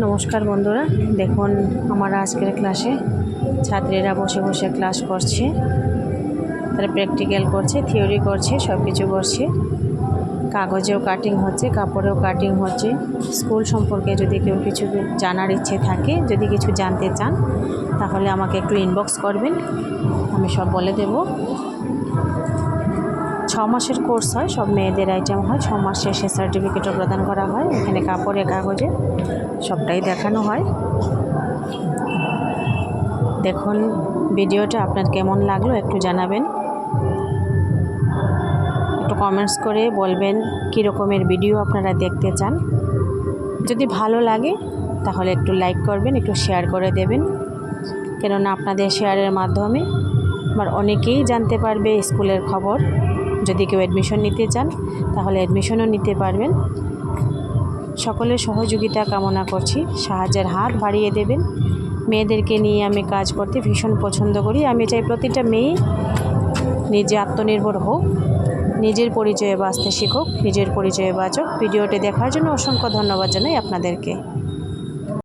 নমস্কার বন্ধুরা। দেখুন, আমার আজকের ক্লাসে ছাত্রীরা বসে বসে ক্লাস করছে, তারা প্র্যাকটিক্যাল করছে থিওরি করছে সব কিছু করছে। কাগজেও কাটিং হচ্ছে, কাপড়েও কাটিং হচ্ছে। স্কুল সম্পর্কে যদি কেউ কিছু জানার ইচ্ছে থাকে, যদি কিছু জানতে চান, তাহলে আমাকে একটু ইনবক্স করবেন, আমি সব বলে দেব। ছ মাসের কোর্স হয়, সব মেয়েদের আইটেম হয়। ছ মাস শেষে সার্টিফিকেটও প্রদান করা হয়, এখানে কাপড়ে, কাগজে সবটাই দেখানো হয়। দেখুন ভিডিওটা আপনার কেমন লাগল একটু জানাবেন। একটু কমেন্টস করে বলবেন কী রকমের ভিডিও আপনারা দেখতে চান। যদি ভালো লাগে, তাহলে একটু লাইক করবেন, একটু শেয়ার করে দেবেন। কেননা আপনাদের শেয়ারের মাধ্যমে আমার অনেকেই জানতে পারবে স্কুলের খবর। যদি কেউ অ্যাডমিশন নিতে চান, তাহলে অ্যাডমিশনও নিতে পারবেন। সকলের সহযোগিতা কামনা করছি। সাহায্যের হাত বাড়িয়ে দেবেন। মেয়েদেরকে নিয়ে আমি কাজ করতে ভীষণ পছন্দ করি। আমি চাই প্রতিটা মেয়ে নিজে আত্মনির্ভর হোক, নিজের পরিচয়ে বাঁচতে শিখুক, নিজের পরিচয়ে বাঁচক। ভিডিওটি দেখার জন্য অসংখ্য ধন্যবাদ জানাই আপনাদেরকে।